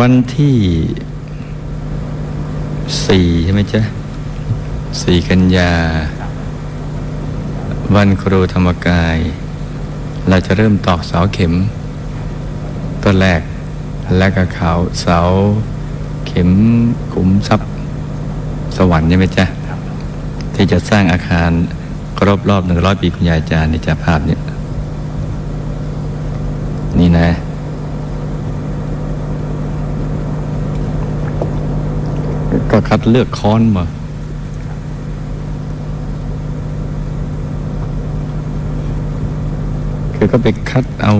วันที่สี่ใช่ไหมจ๊ะสี่กันยา วันครูธรรมกาย เราจะเริ่มตอกเสาเข็มต้นแรกและก็เขาเสาเข็มขุมทรัพย์ สวรรค์ใช่ไหมจ๊ะที่จะสร้างอาคารครบรอบหนึ่งร้อยปีคุณยายอาจารย์ในจาภาพเนี่ย นี่นะ ก็คัดเลือกค้อนมา คือก็ไปคัดเอา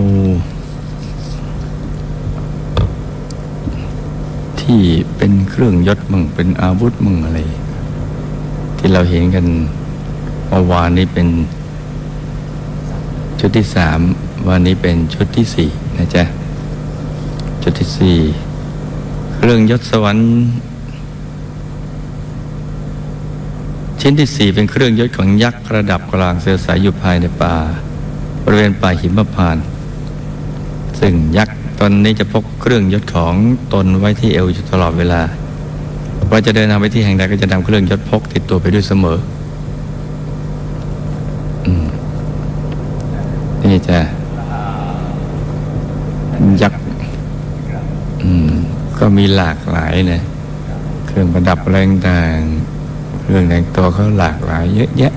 ที่เป็นเครื่องยศมึงเป็นอาวุธมึงอะไร ที่เราเห็นกันเมื่อวานนี้เป็นชุดที่สามวันนี้เป็นชุดที่สี่นะจ๊ะ ชุดที่สี่เครื่องยศสวรรค์ ชิ้นที่สี่เป็นเครื่องยศของยักษ์ระดับกลางเสือสายอยู่ภายในป่า บริเวณป่าหิมพาน ซึ่งยักษ์ตนนี้จะพกเครื่องยศของตนไว้ที่เอวอยู่ตลอดเวลาว่าจะเดินทางไปที่แห่งใดก็จะนำเครื่องยศพกติดตัวไปด้วยเสมออนี่จะยักษ์ก็มีหลากหลายนะเครื่องประดับอะไรต่าง เรื่องแต่งตัวเขาหลากหลายเยอะแยะ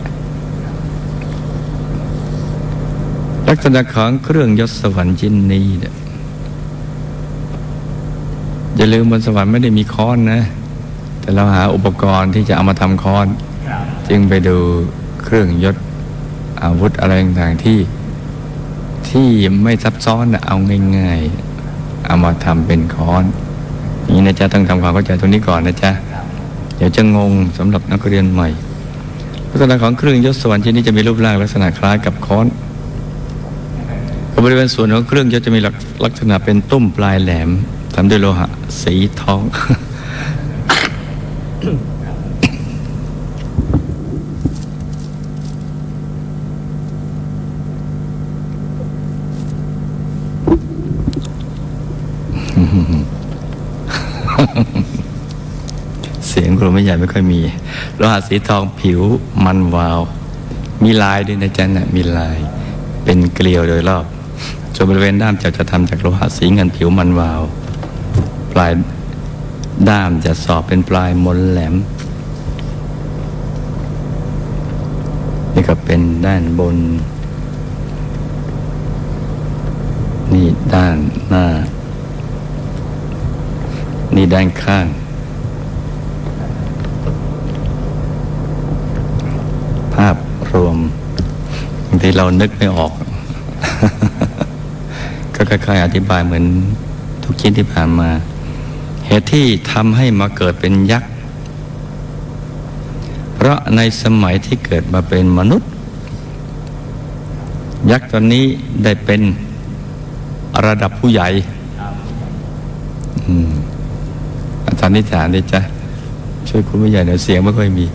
ลักษณะของเครื่องยศสวรรค์ชิ้นนี้เนี่ยอย่าลืมบนสวรรค์ไม่ได้มีค้อนนะ แต่เราหาอุปกรณ์ที่จะเอามาทำค้อน จึงไปดูเครื่องยศอาวุธอะไรต่างๆที่ที่ไม่ซับซ้อนนะเอาง่าย ๆ เอามาทำเป็นค้อน นี่นะจ๊ะต้องทำความเข้าใจตรงนี้ก่อนนะจ๊ะ เดี๋ยวจะงงสำหรับนักเรียนใหม่ ลักษณะของเครื่องยศสวรรค์ชิ้นนี้จะมีรูปร่างลักษณะคล้ายกับค้อนบริเวณส่วนของเครื่องยศจะมีลักลักษณะเป็นตุ้มปลายแหลมทำด้วยโลหะ สีทอง เสี ยงครูไม่ใหญ่ไม่ค่อยมีโลหะสีทองผิวมันวาว มีลายด้วยนะจ๊ะนะมีลายเป็นเกลียวโดยรอบส่วนบริเวณด้ามจะจะทำจากโลหะสีเงินผิวมันวาว ปลายด้ามจะสอบเป็นปลายมนแหลม นี่ก็เป็นด้านบน นี่ด้านหน้า นี่ด้านข้าง ภาพรวมบางทีเรานึกไม่ออก ก็ค่อยๆอธิบายเหมือนทุกชิ้นที่ผ่านมา เหตุที่ทำให้มาเกิดเป็นยักษ์ เพราะในสมัยที่เกิดมาเป็นมนุษย์ ยักษ์ตอนนี้ได้เป็นระดับผู้ใหญ่อืมอาจารย์นิษฐานดิจ๊ะช่วยคุณผู้ใหญ่หน่อยเสียงไม่ค่อยมี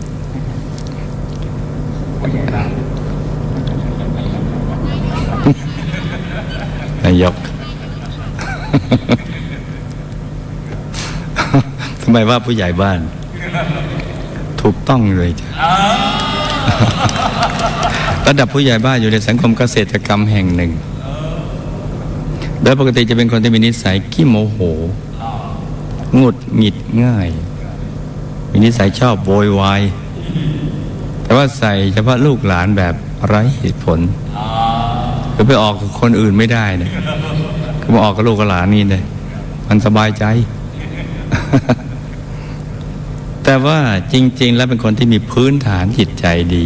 ายก ทำไมว่าผู้ใหญ่บ้าน ถูกต้องเลยจ้ะระดับผู้ใหญ่บ้านอยู่ในสังคมเกษตรกรรมแห่งหนึ่ง โดยปกติจะเป็นคนที่มีนิสัยขี้โมโห งุดหงิดง่าย มีนิสัยชอบโวยวาย แต่ว่าใส่เฉพาะลูกหลานแบบไร้เหตุผล อไปออกกับคนอื่นไม่ได้เนี่ยคือมาออกกับลูกกับหลานนี่เลยมันสบายใจ แต่ว่าจริง ๆ แล้วเป็นคนที่มีพื้นฐานจิตใจดี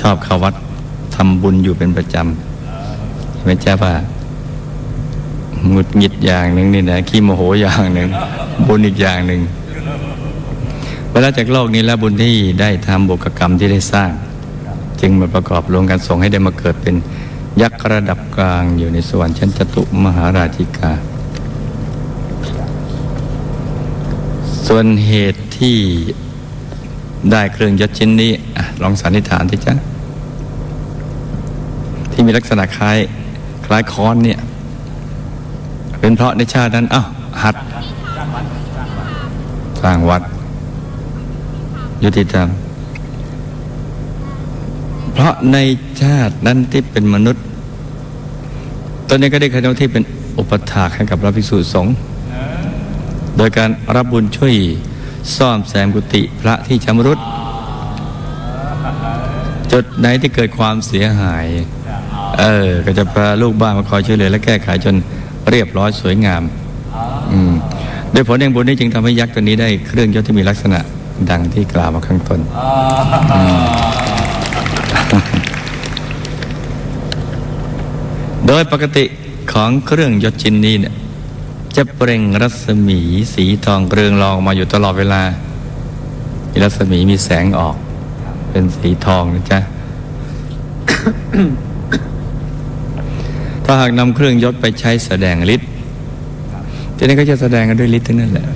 ชอบเข้าวัดทำบุญอยู่เป็นประจำเห็นไหมจ๊ะว่าหงุดหงิดอย่างหนึ่งนี่นะขี้โมโหอย่างหนึ่งบุญอีกอย่างหนึ่งเวลาจากโลกนี้แล้วบุญที่ได้ทำบุญกรรมที่ได้สร้าง จึงมาประกอบรวมกันส่งให้ได้มาเกิดเป็น ยักษ์ระดับกลางอยู่ในสวรรค์ชั้นจตุมหาราชิกา ส่วนเหตุที่ได้เครื่องยศชิ้นนี้ลองสันนิษฐานที่จ๊ะที่มีลักษณะคล้ายคล้ายค้อนเนี่ย เป็นเพราะในชาตินั้นอ้าวหัดสร้างวัด ยุติธรรม เพราะในชาตินั้นที่เป็นมนุษย์ ตอนนี้ก็ได้คณะที่เป็นอุปถากให้กับพระภิกษุสงฆ์โดยการรับบุญช่วยซ่อมแซมกุฏิพระที่ชำรุดจุดไหนที่เกิดความเสียหาย เออ ก็จะพาลูกบ้านมาคอยช่วยเหลือและแก้ไขจนเรียบร้อยสวยงาม อืมโดยผลแห่งบุญนี้จึงทำให้ยักษ์ตัวนี้ได้เครื่องยศที่มีลักษณะดังที่กล่าวมาข้างต้น โดยปกติของเครื่องยศชิ้นนี้เนี่ยจะเปล่งรัศมีสีทองเรืองรองมาอยู่ตลอดเวลา มีรัศมีมีแสงออก เป็นสีทองนะจ๊ะ ถ้าหากนำเครื่องยศไปใช้แสดงฤทธิ์ทีนี้ก็จะแสดงกันด้วยฤทธิ์ทั้งนั้นแหละ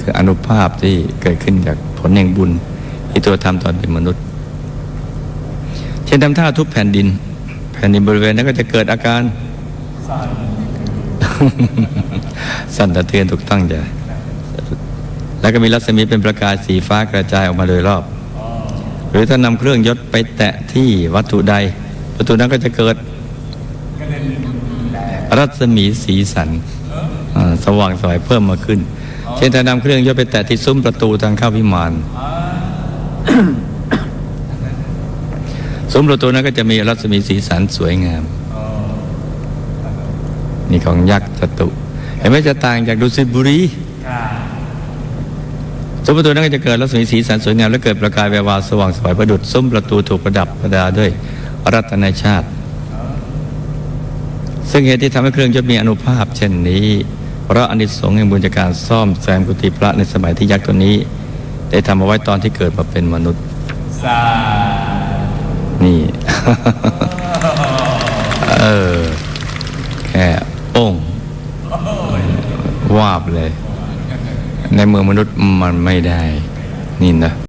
คืออนุภาพที่เกิดขึ้นจากผลแห่งบุญที่ตัวทำตอนเป็นมนุษย์ เช่นทำท่าทุบแผ่นดิน แผ่นดินบริเวณนั้นก็จะเกิดอาการ สั่นสะเทือนถูกต้องจ้ะแล้วก็มีรัศมีเป็นประกายสีฟ้ากระจายออกมาโดยรอบ หรือถ้านำเครื่องยศไปแตะที่วัตถุใด วัตถุนั้นก็จะเกิด รัศมีสีสันสว่างสวยเพิ่มมาขึ้น เช่นถ้านำเครื่องยศไปแตะที่ซุ้มประตูทางเข้าวิมาน ซุ้มประตูนั้นก็จะมีรัศมีสีสันสวยงาม นี่ของยักษ์จตุเห็นไหมจะต่างจากดุสิตบุรีซุ้มประตูนั้นก็จะเกิดรัศมีสีสันสวยงาม และเกิดประกายแวววาวสว่างสวยประดุจซุ้มประตูถูกประดับประดาด้วยรัตนชาติ ซึ่งเหตุที่ทำให้เครื่องยศมีอนุภาพ เช่นนี้เพราะอานิสงส์แห่งบุญจากการซ่อมแซมกุฏิพระในสมัยที่ยักษ์ตัวนี้ ได้ทำเอาไว้ตอนที่เกิดมาเป็นมนุษย์สานี่ เออแค่องวาบเลย ในเมืองมนุษย์มันไม่ได้ นี่นะ